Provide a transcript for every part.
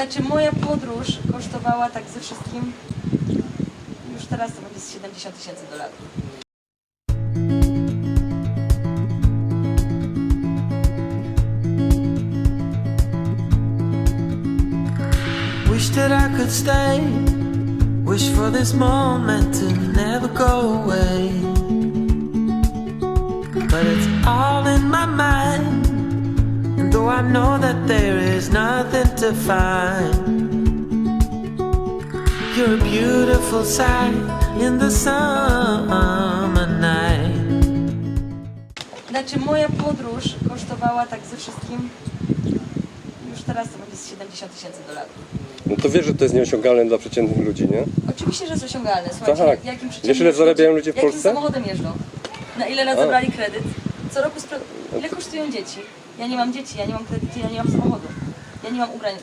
Znaczy moja podróż kosztowała tak ze wszystkim, już teraz to będzie z 70 tysięcy dolarów. That I could stay. Wish for this moment to never go away. But it's all in my mind. Though I know that there is nothing to find, you're a beautiful sight in the summer night. Znaczy moja podróż kosztowała tak ze wszystkim, już teraz to będzie z 70 tysięcy dolarów. No to wiesz, że to jest nieosiągalne dla przeciętnych ludzi, nie? Oczywiście, że jest osiągalne. Słuchajcie, Tak. jakim Wiesz, przeciętnym ile zarabiają ludzie w jakim Polsce? samochodem jeżdżą? Na ile lat A. zabrali kredyt? Co roku spra- Ile kosztują dzieci? Ja nie mam dzieci, ja nie mam kredytu, ja nie mam samochodu. Ja nie mam ubrań.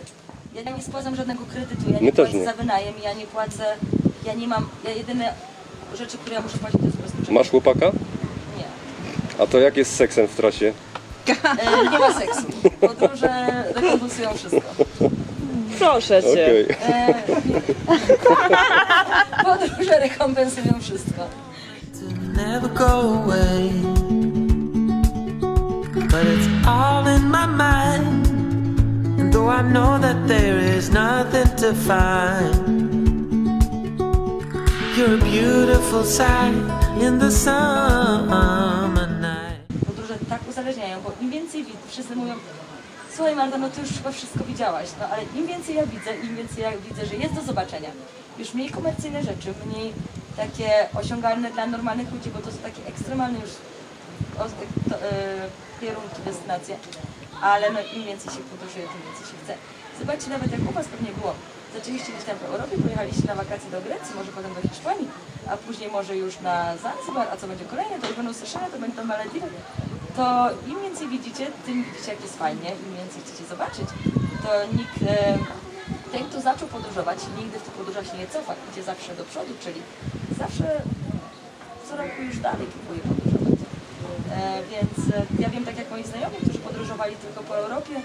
Ja nie spłacam żadnego kredytu, ja nie My płacę nie. za wynajem, ja nie płacę, ja nie mam, ja jedyne rzeczy, które ja muszę płacić to jest ubezpieczenie. Masz chłopaka? Nie. A to jak jest z seksem w trasie? E, nie ma seksu. Podróże rekompensują wszystko. Proszę cię. Okej. E, podróże rekompensują wszystko. to never go away. But it's all in my mind. And though I know that there is nothing to find, you're a beautiful sight in the summer night. podróże tak uzależniają, bo im więcej widzę, wszyscy mówią, słuchaj Marta, no ty już chyba wszystko widziałaś, no ale im więcej ja widzę, im więcej ja widzę, że jest do zobaczenia, już mniej komercyjne rzeczy, mniej takie osiągalne dla normalnych ludzi, bo to są takie ekstremalne już e, kierunki, destynacje, ale no im więcej się podróżuje, tym więcej się chce. Zobaczcie nawet jak u Was pewnie było. Zaczęliście gdzieś tam w Europie, pojechaliście na wakacje do Grecji, może potem do Hiszpanii, a później może już na Zanzibar, a co będzie kolejne, to już będą Seszele, to będą Malediwy. To im więcej widzicie, tym widzicie jak jest fajnie, im więcej chcecie zobaczyć. To nikt, e, ten kto zaczął podróżować, nigdy w tych podróżach się nie cofa, idzie zawsze do przodu, czyli zawsze co roku już dalej próbuję podróżować. E, więc e, ja wiem, tak jak moi znajomi, którzy podróżowali tylko po Europie,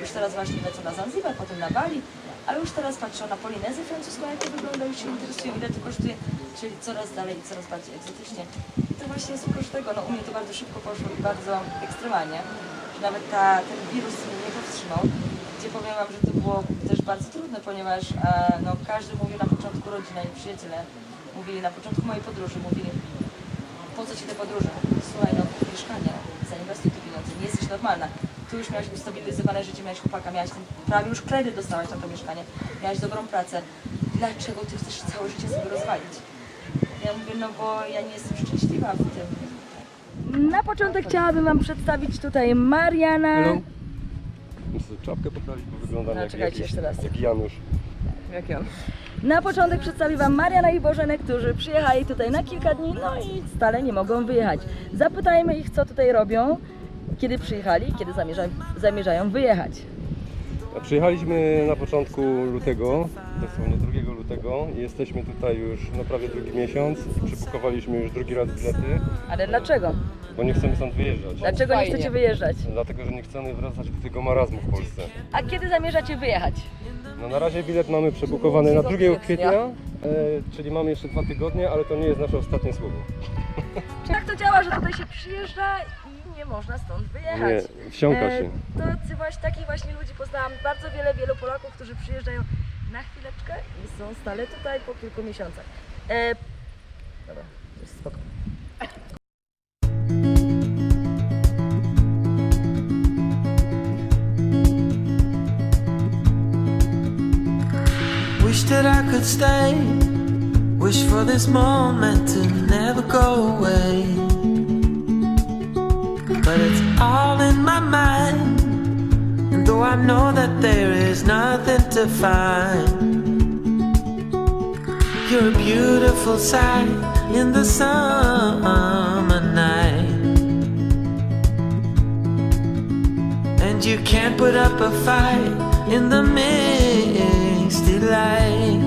już teraz właśnie lecą na Zanzibar, potem na Bali, ale już teraz patrzą na Polinezję francuską, jak to wygląda, już się interesują, ile to kosztuje, czyli coraz dalej i coraz bardziej egzotycznie. I to właśnie jest oprócz tego, no u mnie to bardzo szybko poszło i bardzo ekstremalnie, że nawet ta, ten wirus mnie nie powstrzymał, gdzie powiem Wam, że to było też bardzo trudne, ponieważ e, no, każdy mówił na początku rodzina i przyjaciele, mówili na początku mojej podróży, mówili, po co ci te podróże? Słuchaj, no kup mieszkanie, zainwestuj te pieniądze, nie jesteś normalna. Tu już miałaś ustabilizowane życie, miałaś chłopaka, miałaś ten, prawie już kredyt dostałaś na to mieszkanie, miałaś dobrą pracę. Dlaczego ty chcesz całe życie sobie rozwalić? Ja mówię, no bo ja nie jestem szczęśliwa w tym. Na początek chciałabym Wam przedstawić tutaj Mariana. Muszę sobie czapkę poprawić, bo wyglądam No, jak, czekajcie jakiś, jeszcze raz. jak Janusz. Jak on? Na początek przedstawię Wam Mariana i Bożenę, którzy przyjechali tutaj na kilka dni, no i stale nie mogą wyjechać. Zapytajmy ich, co tutaj robią, kiedy przyjechali i kiedy zamierzają, zamierzają wyjechać. Przyjechaliśmy na początku lutego, dosłownie 2 lutego i jesteśmy tutaj już no prawie drugi miesiąc. Przebukowaliśmy już drugi raz bilety, Ale dlaczego? bo nie chcemy stąd wyjeżdżać. Dlaczego nie chcecie wyjeżdżać? Dlatego, że nie chcemy wracać do tego marazmu w Polsce. A kiedy zamierzacie wyjechać? No na razie bilet mamy przebukowany na 2 kwietnia. e, czyli mamy jeszcze dwa tygodnie, ale to nie jest nasze ostatnie słowo. Jak to działa, że tutaj się przyjeżdża i nie można stąd wyjechać? Nie, wsiąka E, się. Tacy właśnie, takich właśnie ludzi poznałam bardzo wiele, wielu Polaków, którzy przyjeżdżają na chwileczkę i są stale tutaj po kilku miesiącach. E, dobra, to jest spoko. Could stay. Wish for this moment to never go away. But it's all in my mind. And though I know that there is nothing to find, you're a beautiful sight in the summer night. And you can't put up a fight in the misty light.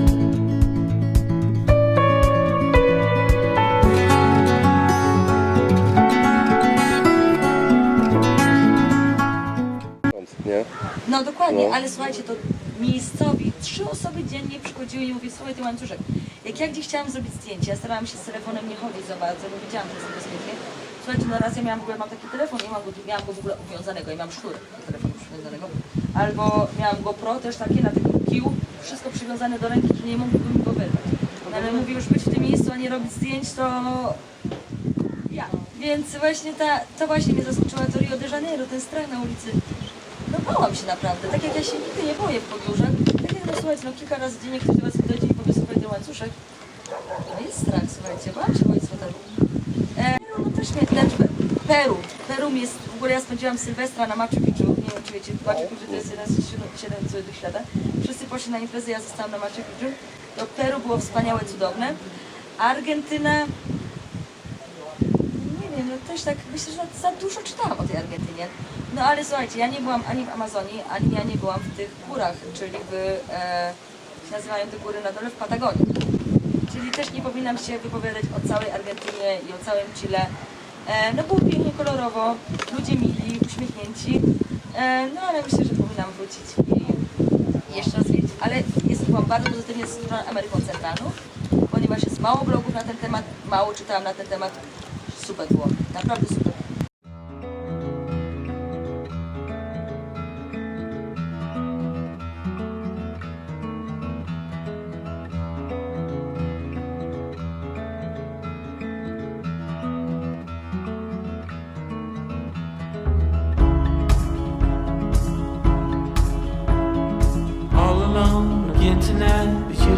Nie? No dokładnie, No. ale słuchajcie, to miejscowi trzy osoby dziennie przychodziły i mówiły, słuchaj, ty łańcuszek, jak ja gdzieś chciałam zrobić zdjęcie, ja starałam się z telefonem nie chodzić za bardzo, bo wiedziałam, że jest niebezpiecznie. Słuchajcie, no raz ja miałam w ogóle, mam taki telefon, nie mam go, miałam go w ogóle uwiązanego i mam sznur do telefonu przywiązanego. Albo miałam GoPro też takie na takim kiju, wszystko przywiązane do ręki, że nie mógłbym go wyrwać. No, ale mówię, już być w tym miejscu, a nie robić zdjęć, to ja. Więc właśnie ta, to właśnie mnie zaskoczyło to Rio de Janeiro, ten strach na ulicy. No bałam się naprawdę, tak jak ja się nigdy nie boję w podróżach. Tak jak no słuchajcie, no kilka razy dziennie ktoś do was podejdzie i powie, ten łańcuszek. No jest strach, słuchajcie, bałam się boić hotelu. E, no też mnie, znaczy Peru. Peru jest, w ogóle ja spędziłam Sylwestra na Machu Picchu, nie wiem czy wiecie, Machu Picchu to jest jeden z siedem, siedem świata. Wszyscy poszli na imprezę, ja zostałam na Machu Picchu. To Peru było wspaniałe, cudowne. Argentyna, nie wiem, no też tak myślę, że za dużo czytałam o tej Argentynie. No ale słuchajcie, ja nie byłam ani w Amazonii, ani ja nie byłam w tych górach, czyli w, e, się nazywają te góry na dole w Patagonii. Czyli też nie powinnam się wypowiadać o całej Argentynie i o całym Chile. E, no było pięknie, kolorowo, ludzie mili, uśmiechnięci. E, no ale myślę, że powinnam wrócić i jeszcze raz wiedzieć. Ale jest, byłam bardzo pozytywnie zaskoczona Ameryką Centralną, ponieważ jest mało blogów na ten temat, mało czytałam na ten temat. Super było, naprawdę super.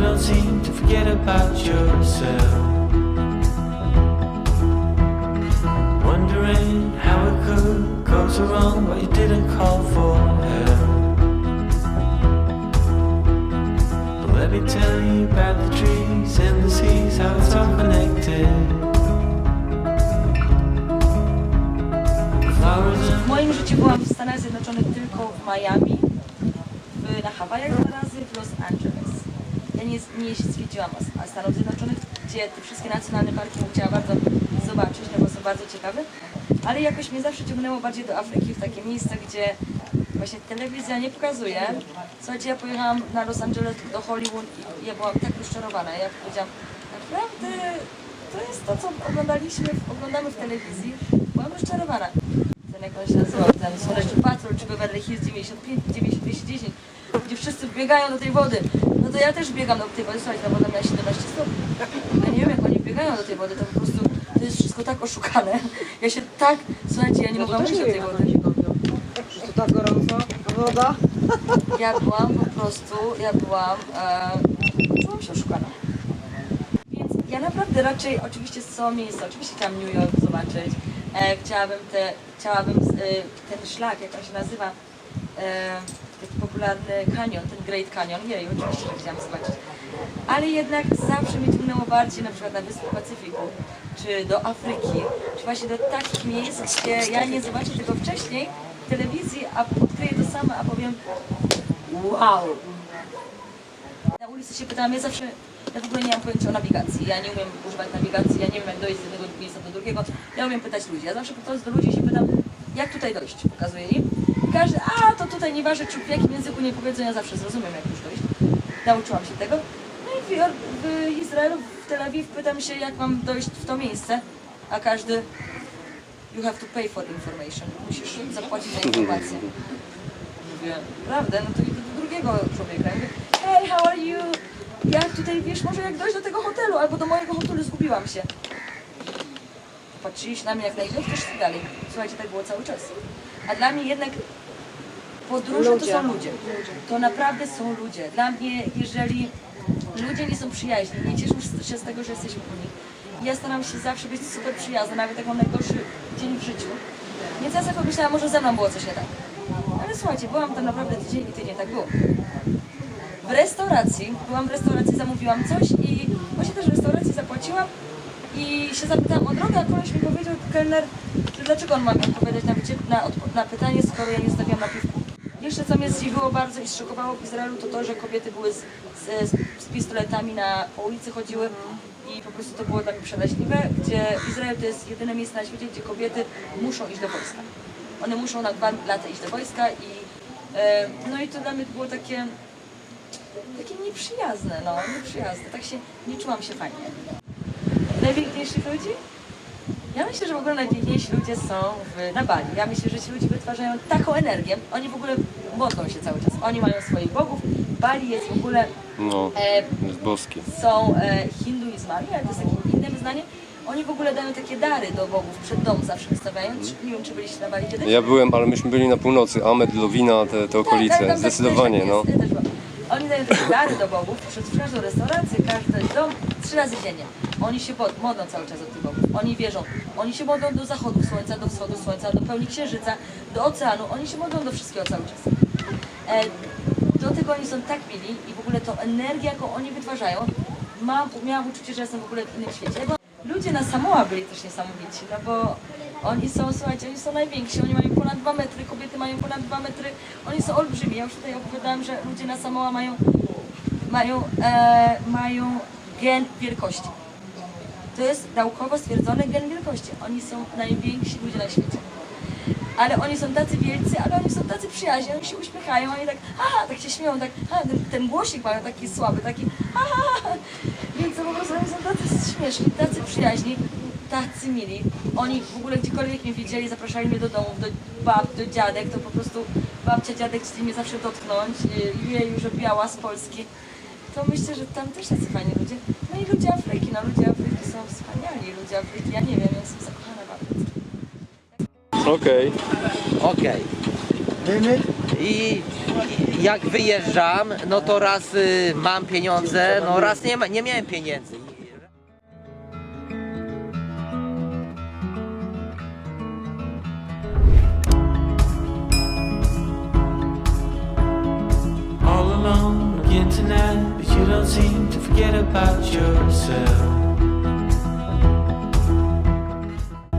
Don't seem to forget about yourself. Wondering how it could go so wrong, but you didn't call for help. But let me tell you about the trees and the seas, how it's all connected. W moim życiu byłam w Stanach Zjednoczonych tylko w Miami, w, na Hawajach dwa razy, w Los Angeles. Ja nie, nie zwiedziłam Stanów Zjednoczonych, gdzie te wszystkie nacjonalne parki bym chciała bardzo zobaczyć, no bo są bardzo ciekawe. Ale jakoś mnie zawsze ciągnęło bardziej do Afryki, w takie miejsca, gdzie właśnie telewizja nie pokazuje. Słuchajcie, ja pojechałam na Los Angeles do Hollywood i ja byłam tak rozczarowana. Ja powiedziałam, naprawdę to jest to, co oglądaliśmy, oglądamy w telewizji. Byłam rozczarowana. Ten jak on się nazywał, ten Słoneczny Patrol, czy Beverly Hills 95, 90, 210, gdzie wszyscy biegają do tej wody. No to ja też biegam do tej wody, słuchajcie, ta woda miała 17 stopni. Ja nie wiem, jak oni biegają do tej wody, to po prostu, to jest wszystko tak oszukane. Ja się tak, słuchajcie, ja nie mogłam wyjść do tej wody. To tak gorąco, woda. Ja byłam po prostu, ja byłam, e, czułam się oszukana. Więc ja naprawdę raczej, oczywiście są miejsca, oczywiście chciałam New York zobaczyć, e, chciałabym, te, chciałabym e, ten szlak, jak on się nazywa, e, taki popularny kanion, ten Great Canyon, jej, oczywiście, że chciałam zobaczyć. Ale jednak zawsze mnie ciągnęło bardziej na przykład na Wyspy Pacyfiku, czy do Afryki, czy właśnie do takich miejsc, gdzie ja nie zobaczę tego wcześniej w telewizji, a odkryję to sama, a powiem wow, na ulicy się pytałam, ja zawsze, ja w ogóle nie mam pojęcia o nawigacji. Ja nie umiem używać nawigacji, ja nie wiem jak dojść z jednego miejsca do drugiego. Ja umiem pytać ludzi. Ja zawsze podchodzę do ludzi się pytam, jak tutaj dojść, pokazuję im. Każdy, a to tutaj nieważne, czy w jakim języku nie powiedzą, ja zawsze zrozumiem jak już dojść. Nauczyłam się tego. No i w, w Izraelu, w Tel Awiw pytam się, jak mam dojść w to miejsce, a każdy you have to pay for information. Musisz zapłacić za informację. Mówię, prawda? No to idę do drugiego człowieka. Mówię, hey, how are you? Jak tutaj, wiesz, może jak dojść do tego hotelu, albo do mojego hotelu, zgubiłam się. Patrzyliście na mnie jak na idiotkę, tak dalej. Słuchajcie, tak było cały czas. A dla mnie jednak podróże to są ludzie. To naprawdę są ludzie. Dla mnie, jeżeli ludzie nie są przyjaźni, nie cieszą się z tego, że jesteśmy u nich, ja staram się zawsze być super przyjazna, nawet jak mam najgorszy dzień w życiu. Więc ja sobie pomyślałam, może ze mną było coś nie tak. Ale słuchajcie, byłam tam naprawdę tydzień i tydzień tak było. W restauracji, byłam w restauracji, zamówiłam coś i właśnie też w restauracji zapłaciłam i się zapytałam o drogę, a koleś mi powiedział, kelner, że dlaczego on ma mi odpowiadać na, na, na pytanie, skoro ja nie stawiam napiwku. Jeszcze co mnie zdziwiło bardzo i zszokowało w Izraelu, to to, że kobiety były z, z, z pistoletami na ulicy chodziły i po prostu to było dla mnie przeraźliwe, gdzie Izrael to jest jedyne miejsce na świecie, gdzie kobiety muszą iść do wojska. One muszą na dwa lata iść do wojska i e, no i to dla mnie było takie takie nieprzyjazne, no, nieprzyjazne. Tak się, nie czułam się fajnie. Najpiękniejszych ludzi? Ja myślę, że w ogóle najpiękniejsi ludzie są w, na Bali. Ja myślę, że ci ludzie wytwarzają taką energię. Oni w ogóle modlą się cały czas. Oni mają swoich bogów. Bali jest w ogóle No, e, jest boski. są e, hinduizmami, ale to jest takie inne wyznanie. Oni w ogóle dają takie dary do bogów przed dom zawsze wystawiają. Czy- Nie wiem, czy byliście na Bali kiedyś? Ja byłem, ale myśmy byli na północy, Amed, Lowina, te, te okolice, Tak, tam zdecydowanie, też no. jest. Oni dają takie dary do bogów przed każdą restaurację, każdy dom, trzy razy dziennie. Oni się modlą cały czas do tych bogów. Oni wierzą. Oni się modlą do zachodu słońca, do wschodu słońca, do pełni księżyca, do oceanu. Oni się modlą do wszystkiego cały czas. E, do tego oni są tak mili i w ogóle tą energię, jaką oni wytwarzają, mam, miałam uczucie, że jestem w ogóle w innym świecie. Bo ludzie na Samoa byli też niesamowici, no bo oni są, słuchajcie, oni są najwięksi, oni mają ponad 2 metry, kobiety mają ponad 2 metry, oni są olbrzymi. Ja już tutaj opowiadałam, że ludzie na Samoa mają, mają, e, mają gen wielkości. To jest naukowo stwierdzony gen wielkości. Oni są najwięksi ludzie na świecie. Ale oni są tacy wielcy, ale oni są tacy przyjaźni, oni się uśmiechają, oni tak, aha, tak się śmieją, tak, a, ten, ten głosik mają taki słaby, taki, aha, więc po prostu oni są tacy śmieszni, tacy przyjaźni, tacy mili. Oni w ogóle gdziekolwiek mnie widzieli, zapraszali mnie do domów, do bab, do dziadek, to po prostu babcia, dziadek chcieli mnie zawsze dotknąć, y, jej że biała z Polski. To myślę, że tam też tacy fajni ludzie. No i ludzie Afryki, no ludzie Afryki są wspaniali, ludzie Afryki, ja nie wiem, ja jestem zakochana w Afryce. Okej. Okej. I, I jak wyjeżdżam, no to raz y, mam pieniądze, no raz nie, ma, nie miałem pieniędzy. You don't seem to forget about yourself.